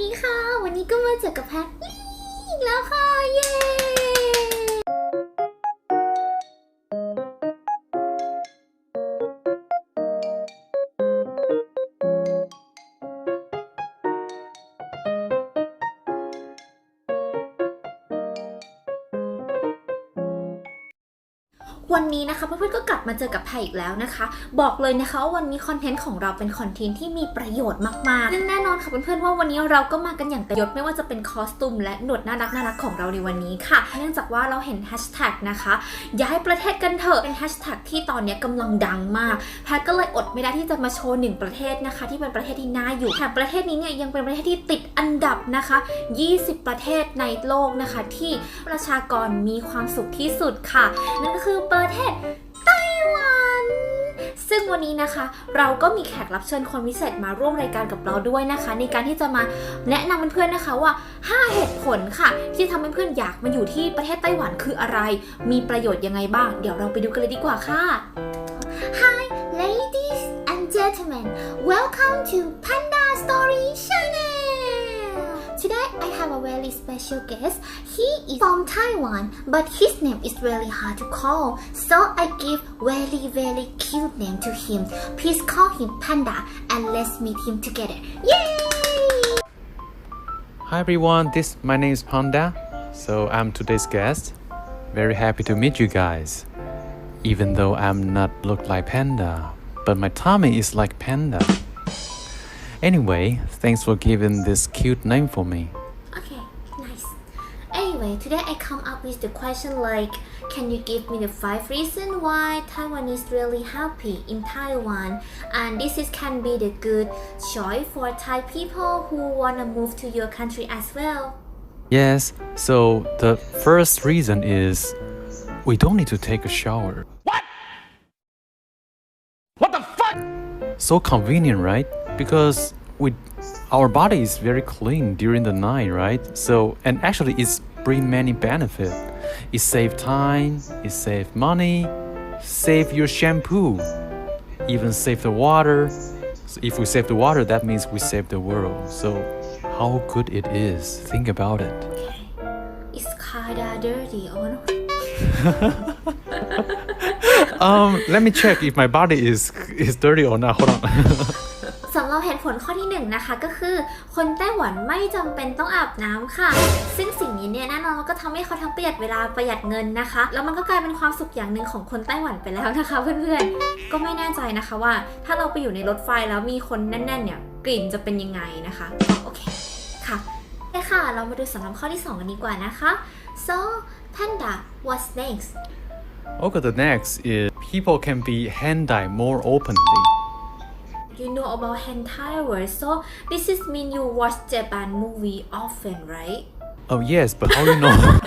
ดีค่ะ วันนี้ก็มาเจอกับแพทลี่อีกแล้วค่ะ เย้ วันนี้นะคะเพื่อนๆก็กลับมาเจอกับแพรอีกแล้วนะคะ บอกเลยนะคะว่าวันนี้คอนเทนต์ของเราเป็นคอนเทนต์ที่มีประโยชน์มากๆซึ่งแน่นอนค่ะเพื่อนๆว่าวันนี้เราก็มากันอย่างเต็มยศไม่ว่าจะเป็นคอสตูมและหนวดน่ารักน่ารักของเราในวันนี้ค่ะ เนื่องจากว่าเราเห็นแฮชแท็กนะคะย้ายประเทศกันเถอะเป็นแฮชแท็กที่ตอนนี้กำลังดังมากแพทก็เลยอดไม่ได้ที่จะมาโชว์หนึ่งประเทศนะคะ ที่เป็นประเทศที่น่าอยู่แถมประเทศนี้เนี่ยยังเป็นประเทศที่ติดอันดับนะคะ 20 ประเทศในโลกนะคะ ที่ประชากรมีความสุขที่สุดค่ะ นั่นก็คือประประเทศไต้หวัน ซึ่งวันนี้นะคะ เราก็มีแขกรับเชิญคนพิเศษมาร่วมรายการกับเราด้วยนะคะ ในการที่จะมาแนะนำเพื่อนๆนะคะว่า 5 เหตุผลค่ะ ที่ทำให้เพื่อนอยากมาอยู่ที่ประเทศไต้หวันคืออะไร มีประโยชน์ยังไงบ้าง เดี๋ยวเราไปดูกันเลยดีกว่าค่ะ Hi ladies and gentlemen welcome to Panda Story Channel Today I have a very special guest. He is from Taiwan, but his name is really hard to call. So I give very very cute name to him. Please call him Panda and let's meet him together. Yay! Hi everyone, this my name is Panda. So I'm today's guest. Very happy to meet you guys. Even though I'm not look like panda, but my tummy is like panda. Anyway, thanks for giving this cute name for me. Okay, nice. Anyway, today I come up with the question like, can you give me the five reasons why Taiwan is really happy in Taiwan? And this is can be the good choice for Thai people who wanna move to your country as well. Yes, so the first reason is we don't need to take a shower. What? What the fuck? So convenient, right? Because we our body is very clean during the night, right? So and actually it's bring many benefit. It save time, it save money, save your shampoo, even save the water. So if we save the water, that means we save the world. So how good it is. Think about it. It's kinda dirty, or not? Um, let me check if my body is is dirty or not. Hold on. ตุผลข้อที่หนึ่งนะคะก็คือ คนไต้หวันไม่จำเป็นต้องอาบน้ำค่ะ ซึ่งสิ่งนี้เนี่ยแน่นอนว่าก็ทำให้เขาทั้งประหยัดเวลาประหยัดเงินนะคะ แล้วมันก็กลายเป็นความสุขอย่างหนึ่งของคนไต้หวันไปแล้วนะคะ เพื่อนๆก็ไม่แน่ใจนะคะว่า ถ้าเราไปอยู่ในรถไฟแล้วมีคนแน่น ๆ เนี่ยกลิ่นจะเป็นยังไงนะคะโอเคค่ะโอเคค่ะ เรามาดูสำหรับข้อที่สองกันดีกว่านะคะ so panda what's next Okay, the next is people can be handai more openly. You know about hentai word so this is mean you watch Japan movie often right Oh yes, but how you know?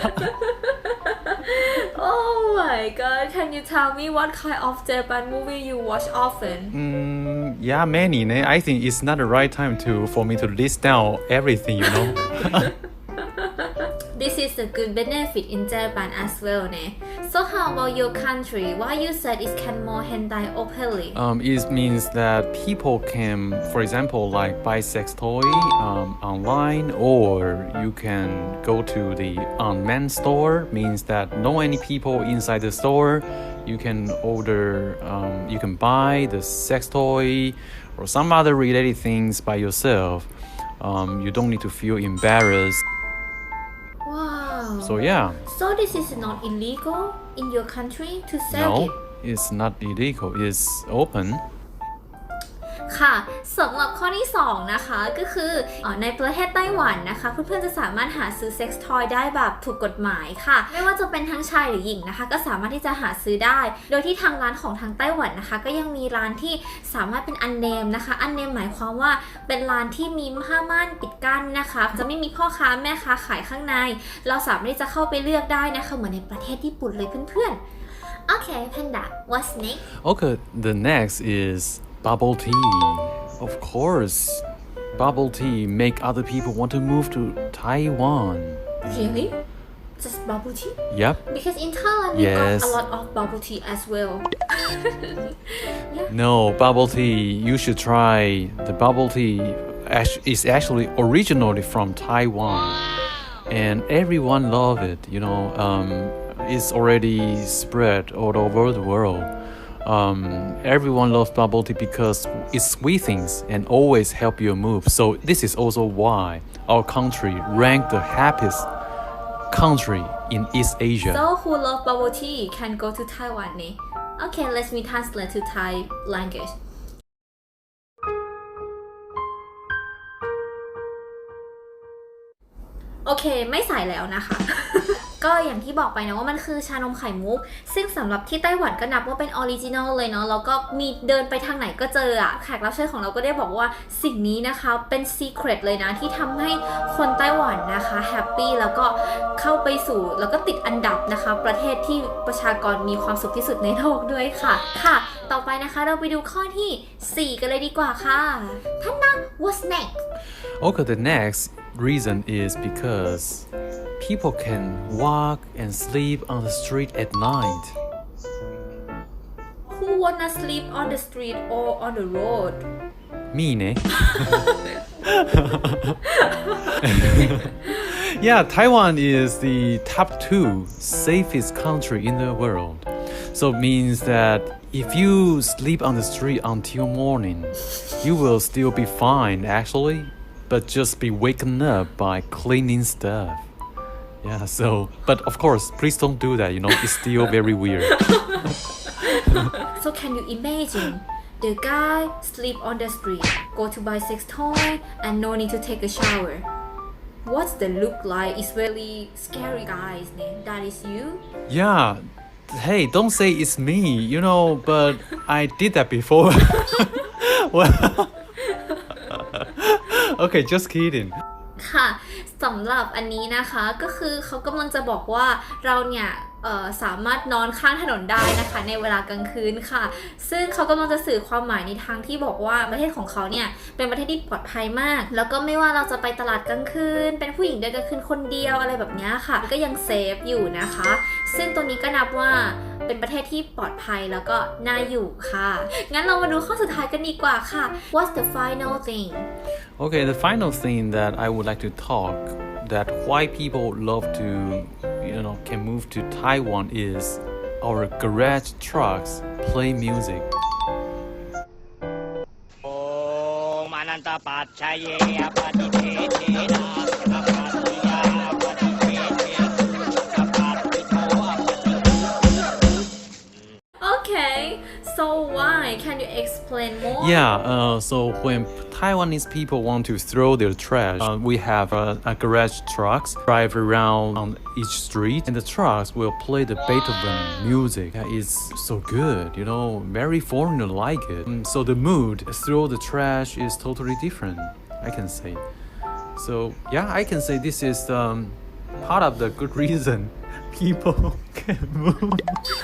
Oh my god, can you tell me what kind of Japan movie you watch often? mm, yeah, many. I think it's not the right time to for me to list down everything. You know. This is a good benefit in Japan as well, ne? So how about your country? Why you said it can more hentai openly? um, it means that people can, for example, like buy sex toy um, online, or you can go to the unmanned store. Means that no any people inside the store. You can order. Um, you can buy the sex toy or some other related things by yourself. Um, you don't need to feel embarrassed. So yeah, So this is not illegal in your country to sell no, it? it's not illegal. It's open. ค่ะสำหรับข้อที่ 2 นะคะก็คืออในประเทศไต้หวันนะคะ เพื่อนๆจะสามารถหาซื้อเซ็กซ์ทอยได้แบบถูกกฎหมายค่ะ ไม่ว่าจะเป็นทั้งชายหรือหญิงนะคะ ก็สามารถที่จะหาซื้อได้ โดยที่ทางร้านของทางไต้หวันนะคะ ก็ยังมีร้านที่สามารถเป็นอันเนมนะคะ อันเนมหมายความว่าเป็นร้านที่มีผ้าม่านปิดกั้นนะคะ จะไม่มีพ่อค้าแม่ค้าขายข้างใน เราสามารถที่จะเข้าไปเลือกได้นะคะ เหมือนในประเทศญี่ปุ่นเลยเพื่อนๆโอเค Panda what's next Okay, the next is bubble tea. Of course, bubble tea make other people want to move to Taiwan. really just bubble tea Yep. Because in Thailand we Yes. got a lot of bubble tea as well. No, bubble tea. You should try the bubble tea actu- is actually originally from Taiwan, and everyone love it. You know, um, it's already spread all over the world Um, everyone loves bubble tea because it sweetens and always help you move. So this is also why our country ranked the happiest country in East Asia. So who love bubble tea can go to Taiwan นี่ Okay let me translate to Thai language โอเค ไม่ใส่แล้วนะคะ ก็อย่างที่บอกไปนะว่ามันคือชานมไข่มุก ซึ่งสำหรับที่ไต้หวันก็นับว่าเป็นออริจินอลเลยเนาะแล้วก็มีเดินไปทางไหนก็เจออะแขกรับเชิญของเราก็ได้บอกว่าสิ่งนี้นะคะเป็นซีเครตเลยนะที่ทำให้คนไต้หวันนะคะแฮปปี้แล้วก็เข้าไปสู่แล้วก็ติดอันดับนะคะ ประเทศที่ประชากรมีความสุขที่สุดในโลกด้วยค่ะค่ะ ต่อไปนะคะเราไปดูข้อทีสี่4 กันเลยดีกว่าค่ะท่านนะ what's next Okay, the next reason is because people can walk and sleep on the street at night. who wanna sleep on the street or on the road Me, ne? yeah, Taiwan is the top two safest country in the world. So it means that if you sleep on the street until morning, you will still be fine actually, but just be waken up by cleaning stuff. Yeah, so but of course, please don't do that, you know, it's still very weird. So can you imagine the guy sleep on the street, go to buy sex toy, and no need to take a shower? What's the look like? It's really scary, guys. That is you. Yeah. Hey, don't say it's me, you know, but I did that before. well, okay, just kidding. ค่ะ สำหรับอันนี้นะคะก็คือเขากำลังจะบอกว่าเราเนี่ยสามารถนอนข้างถนนได้นะคะ ในเวลากลางคืนค่ะ ซึ่งเขากำลังจะสื่อความหมายในทางที่บอกว่าประเทศของเขาเนี่ยเป็นประเทศที่ปลอดภัยมาก แล้วก็ไม่ว่าเราจะไปตลาดกลางคืน เป็นผู้หญิงเดินกลางคืนคนเดียวอะไรแบบนี้ค่ะ ก็ยังเซฟอยู่นะคะ ซึ่งตัวนี้ก็นับว่า เป็นประเทศที่ปลอดภัยแล้วก็น่าอยู่ค่ะ งั้นเรามาดูข้อสุดท้ายกันดีกว่าค่ะ What's the final thing Okay, the final thing that I would like to talk that why people love to, you know, can move to Taiwan is our garage trucks play music. โอมอนันตปัจชัยเยอปฏิเทเทนะ explain more? Yeah, uh, so when Taiwanese people want to throw their trash, uh, we have uh, a garage trucks drive around on each street, and the trucks will play the Beethoven music. Is so good, you know, very foreigner like it. Mm, So the mood throw the trash is totally different. I can say. So yeah, I can say this is um, part of the good reason people can move.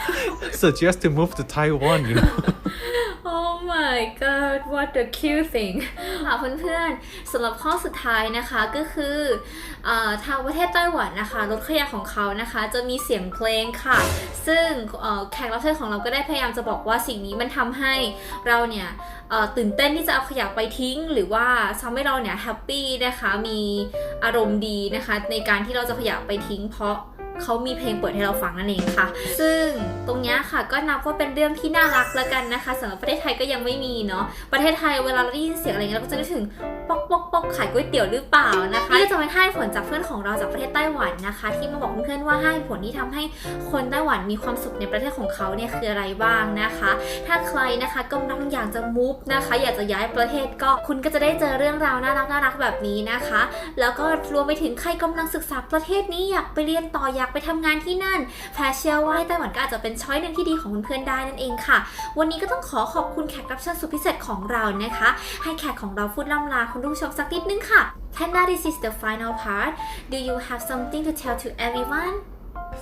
Suggest to move to Taiwan, you know. My god what a cute thing ค่ะเพื่อนๆสำหรับข้อสุดท้ายนะคะก็คืออทางประเทศไต้หวันนะคะ รถขยะของเขานะคะ จะมีเสียงเพลงค่ะ ซึ่งแขกรับเชิญของเราก็ได้พยายามจะบอกว่าสิ่งนี้มันทำให้เราเนี่ยตื่นเต้นที่จะเอาขยะไปทิ้ง หรือว่าทำให้เราเนี่ยแฮปปี้นะคะมีอารมณ์ดีนะคะ ในการที่เราจะขยะไปทิ้งเพราะ เขามีเพลงเปิดให้เราฟังนั่นเองค่ะ ซึ่งตรงนี้ค่ะก็นับว่าเป็นเรื่องที่น่ารักแล้วกันนะคะสำหรับประเทศไทยก็ยังไม่มีเนาะประเทศไทยเวลาเราได้ยินเสียงอะไรเงี้ยเราก็จะนึกถึง ป๊อกป๊อกป๊อกขายก๋วยเตี๋ยวหรือเปล่านะคะนี่จะเป็นให้ผลจากเพื่อนของเราจากประเทศไต้หวันนะคะ ที่มาบอกเพื่อนๆว่าให้ผลที่ทำให้คนไต้หวันมีความสุขในประเทศของเขาเนี่ยคืออะไรบ้างนะคะ ถ้าใครนะคะกำลังอยากจะมูฟนะคะ อยากจะย้ายประเทศก็คุณก็จะได้เจอเรื่องราวน่ารักน่ารักแบบนี้นะคะ แล้วก็รวมไปถึงใครกำลังศึกษาประเทศนี้อยากไปเรียนต่ออยากไปทำงานที่นั่นแพรเชื่อว่าไต้หวันก็อาจจะเป็นช้อยหนึ่งที่ดีของเพื่อนๆได้นั่นเองค่ะ วันนี้ก็ต้องขอขอบคุณแขกรับเชิญสุดพิเศษของเรานะคะ ให้แขกของเราพูดล่ำลาคณผู้ชมสักนิดนึงค่ะ Panda this is the final part do you have something to tell to everyone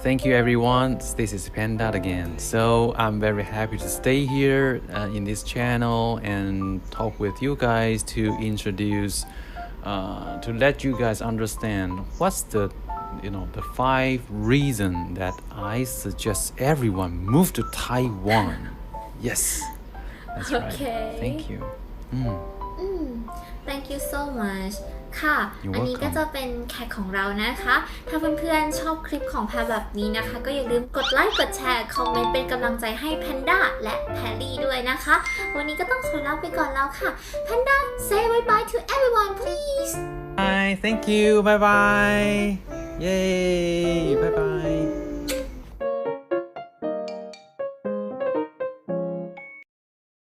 Thank you, everyone. This is Panda again. So I'm very happy to stay here uh, in this channel and talk with you guys to introduce, uh, to let you guys understand what's the, you know, the five reason that I suggest everyone move to Taiwan. Yes, that's Okay. right. Thank you. Mm. อืม thank you so much ค่ะ You're อันนี้ก็ welcome. จะเป็นแขกของเรานะคะ ถ้าเพื่อนๆชอบคลิปของแพรแบบนี้นะคะ ก็อย่าลืมกดไลค์ กดแชร์ คอมเมนต์เป็นกำลังใจให้แพนด้าและแพรลี่ด้วยนะคะ วันนี้ก็ต้องขอลาไปก่อนแล้วค่ะ แพนด้า say bye bye to everyone please Bye. Thank you. Bye bye. Yay.